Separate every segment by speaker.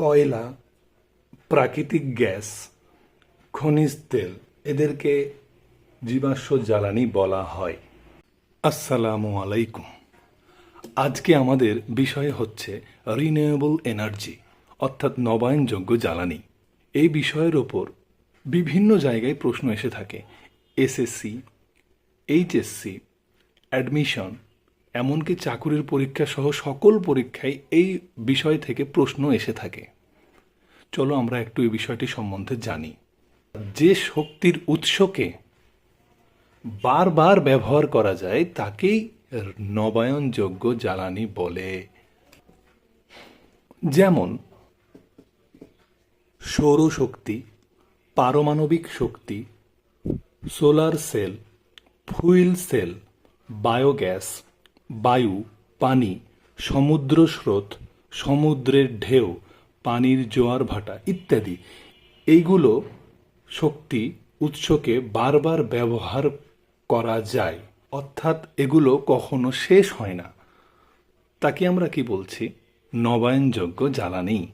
Speaker 1: কয়লা, প্রাকৃতিক গ্যাস, খনিজ তেল, এদেরকে জীবাশ্ম জ্বালানি বলা হয়। আসসালামু আলাইকুম। আজকে আমাদের বিষয় হচ্ছে রিনিউয়েবল এনার্জি অর্থাৎ নবায়নযোগ্য জ্বালানি। এই বিষয়ের ওপর বিভিন্ন জায়গায় প্রশ্ন এসে থাকে। এসএসসি, এইচএসসি অ্যাডমিশন এমনকি চাকুরির পরীক্ষা সহ সকল পরীক্ষায় এই বিষয় থেকে প্রশ্ন এসে থাকে। চলো আমরা একটু এই বিষয়টি সম্বন্ধে জানি। যে শক্তির উৎসকে বারবার ব্যবহার করা যায়, তাকেই নবায়নযোগ্য জ্বালানি বলে। যেমন, সৌরশক্তি, পারমাণবিক শক্তি, solar cell, fuel cell, biogas বায়ু, পানি, সমুদ্র স্রোত, সমুদ্রের ঢেউ, পানির জোয়ার ভাটা ইত্যাদি। এইগুলো শক্তি উৎসকে বারবার ব্যবহার করা যায়। অর্থাৎ এগুলো কখনো শেষ হয় না। তাকে আমরা কি বলছি? নবায়নযোগ্য জ্বালানি।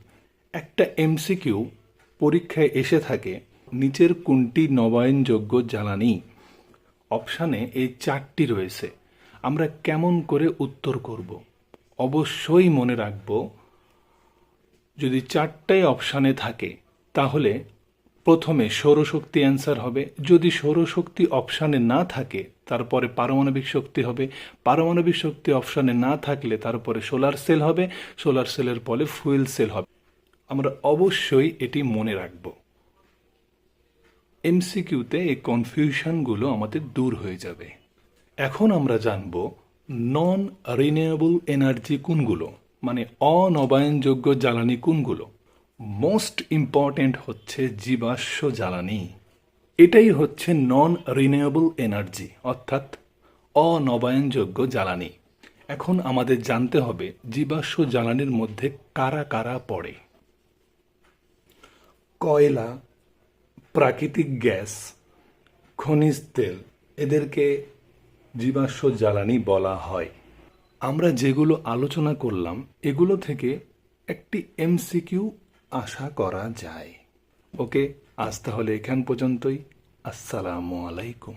Speaker 1: একটা এমসিকিউ পরীক্ষায় এসে থাকে, নিচের কোনটি নবায়নযোগ্য জ্বালানি? অপশানে এই চারটি রয়েছে। আমরা কেমন করে উত্তর করব? অবশ্যই মনে রাখব, যদি চারটাই অপশানে থাকে, তাহলে প্রথমে সৌরশক্তি অ্যান্সার হবে। যদি সৌরশক্তি অপশানে না থাকে, তারপরে পারমাণবিক শক্তি হবে। পারমাণবিক শক্তি অপশানে না থাকলে তারপরে সোলার সেল হবে। সোলার সেলের পরে ফুয়েল সেল হবে। আমরা অবশ্যই এটি মনে রাখব। এমসিকিউতে এই কনফিউশনগুলো আমাদের দূর হয়ে যাবে। এখন আমরা জানব নন রিনিউয়েবল এনার্জি কোনগুলো? মানে অনবায়নযোগ্য জ্বালানি কোনগুলো? মোস্ট ইম্পর্ট্যান্ট হচ্ছে জীবাশ্ম জ্বালানি। এটাই হচ্ছে নন রিনিউয়েবল এনার্জি অর্থাৎ অনবায়নযোগ্য জ্বালানি। এখন আমাদের জানতে হবে জীবাশ্ম জ্বালানির মধ্যে কারা কারা পড়ে। কয়লা, প্রাকৃতিক গ্যাস, খনিজ তেল, এদেরকে জীবাশ্ম জ্বালানি বলা হয়। আমরা যেগুলো আলোচনা করলাম, এগুলো থেকে একটি এমসিকিউ আশা করা যায়। ওকে, আজ তাহলে এখান পর্যন্তই। আসসালামু আলাইকুম।